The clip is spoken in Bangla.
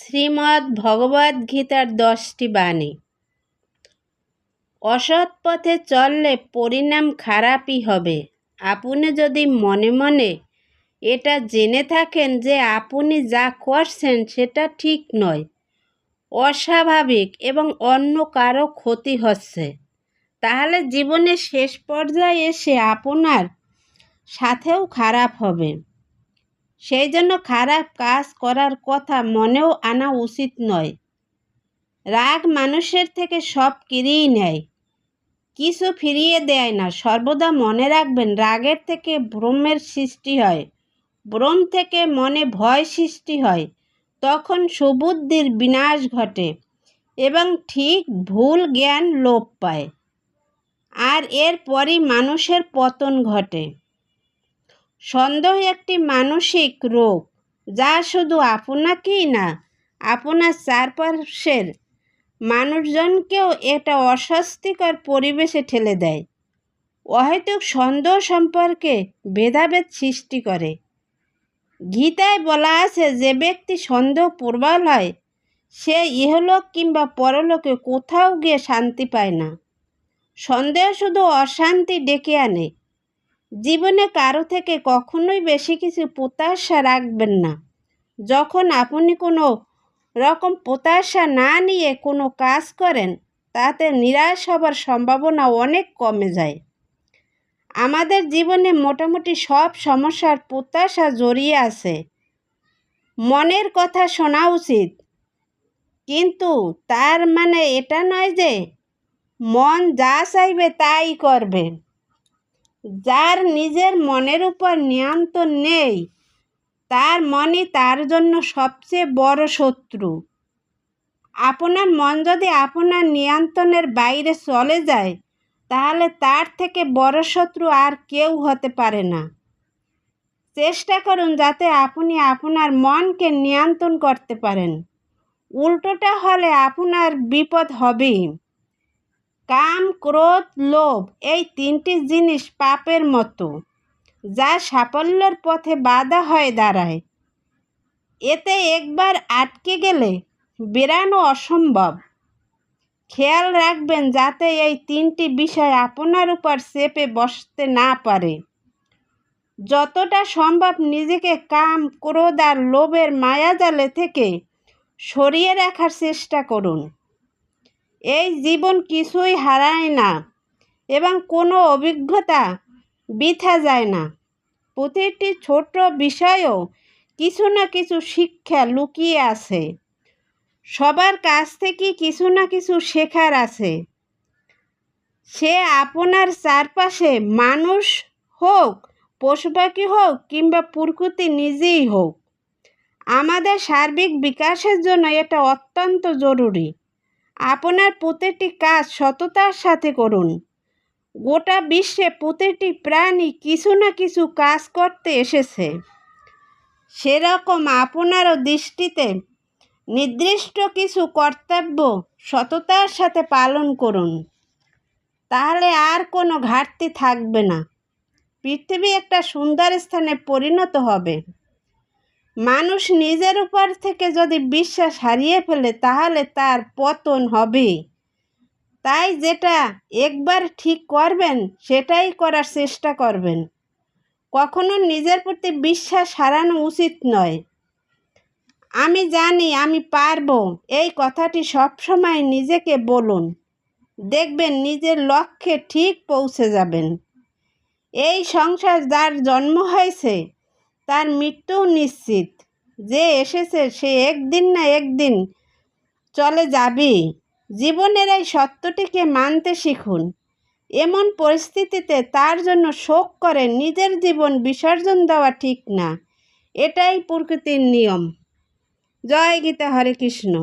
শ্রীমদ্ ভগবদ্গীতার দশটি বাণী। অসৎ পথে চললে পরিণাম খারাপই হবে। আপনি যদি মনে মনে এটা জেনে থাকেন যে আপনি যা করছেন সেটা ঠিক নয়, অস্বাভাবিক এবং অন্য কারও ক্ষতি হচ্ছে, তাহলে জীবনের শেষ পর্যায়ে এসে আপনার সাথেও খারাপ হবে। সেই জন্য খারাপ কাজ করার কথা মনেও আনা উচিত নয়। রাগ মানুষের থেকে সব কিরিয়ে নেয়। কিছু ফিরিয়ে দেয় না। সর্বদা মনে রাখবেন, রাগের থেকে ভ্রমের সৃষ্টি হয়। ভ্রম থেকে মনে ভয় সৃষ্টি হয়। তখন সুবুদ্ধির বিনাশ ঘটে এবং ঠিক ভুল জ্ঞান লোপ পায়। আর এরপরই মানুষের পতন ঘটে। সন্দেহ একটি মানসিক রোগ, যা শুধু আপনাকেই না, আপনার চারপাশের মানুষজনকেও এটা অস্বস্তিকর পরিবেশে ঠেলে দেয়। অহেতুক সন্দেহ সম্পর্কে ভেদাভেদ সৃষ্টি করে। গীতায় বলা আছে, যে ব্যক্তি সন্দেহ প্রবল হয়, সে ইহলোক কিংবা পরলোকে কোথাও গিয়ে শান্তি পায় না। সন্দেহ শুধু অশান্তি ডেকে আনে জীবনে কারও থেকে কখনোই বেশি কিছু প্রত্যাশা রাখবেন না। যখন আপনি কোনো রকম প্রত্যাশা না নিয়ে কোনো কাজ করেন, তাতে নিরাশ হবার সম্ভাবনা অনেক কমে যায়। আমাদের জীবনে মোটামুটি সব সমস্যার প্রত্যাশা জড়িয়ে আছে। মনের কথা শোনা উচিত। কিন্তু তার মানে এটা নয় যে মন যা চাইবে তাই করবে। যার নিজের মনের উপর নিয়ন্ত্রণ নেই, তার মনই তার জন্য সবচেয়ে বড় শত্রু। আপনার মন যদি আপনার নিয়ন্ত্রণের বাইরে চলে যায়, তাহলে তার থেকে বড় শত্রু আর কেউ হতে পারে না। চেষ্টা করুন যাতে আপনি আপনার মনকে নিয়ন্ত্রণ করতে পারেন। উল্টোটা হলে আপনার বিপদ হবেই। কাম, ক্রোধ, লোভ এই তিনটি জিনিস পাপের মতো, যা সাফল্যের পথে বাধা হয়ে দাঁড়ায়। এতে একবার আটকে গেলে বেরানো অসম্ভব। খেয়াল রাখবেন যাতে এই তিনটি বিষয় আপনার উপর চেপে বসতে না পারে। যতটা সম্ভব নিজেকে কাম, ক্রোধ আর লোভের মায়াজালে থেকে সরিয়ে রাখার চেষ্টা করুন। এই জীবন কিছুই হারায় না এবং কোনো অভিজ্ঞতা বৃথা যায় না। প্রতিটি ছোট বিষয়েও কিছু না কিছু শিক্ষা লুকিয়ে আছে। সবার কাছ থেকে কিছু না কিছু শেখার আছে। সে আপনার চারপাশে মানুষ হোক পশু পাখি হোক কিংবা প্রকৃতি নিজেই হোক। আমাদের সার্বিক বিকাশের জন্য এটা অত্যন্ত জরুরি। আপনার প্রতিটি কাজ সততার সাথে করুন। গোটা বিশ্বে প্রতিটি প্রাণী কিছু না কিছু কাজ করতে এসেছে। সেরকম আপনারও দৃষ্টিতে নির্দিষ্ট কিছু কর্তব্য সততার সাথে পালন করুন। তাহলে আর কোনো ঘাটতি থাকবে না। পৃথিবী একটা সুন্দর স্থানে পরিণত হবে। মানুষ নিজের উপর থেকে যদি বিশ্বাস হারিয়ে ফেলে, তাহলে তার পতন হবে। তাই যেটা একবার ঠিক করবেন, সেটাই করার চেষ্টা করবেন। কখনো নিজের প্রতি বিশ্বাস হারানো উচিত নয়। আমি জানি আমি পারব, এই কথাটি সবসময় নিজেকে বলুন। দেখবেন নিজের লক্ষ্যে ঠিক পৌঁছে যাবেন। এই সংসার যার জন্ম হয়েছে তার মৃত্যুও নিশ্চিত। যে এসেছে, সে একদিন না একদিন চলে যাবে জীবনের এই সত্যটিকে মানতে শিখুন। এমন পরিস্থিতিতে তার জন্য শোক করে নিজের জীবন বিসর্জন দেওয়া ঠিক না। এটাই প্রকৃতির নিয়ম। জয় গীতা হরে কৃষ্ণ।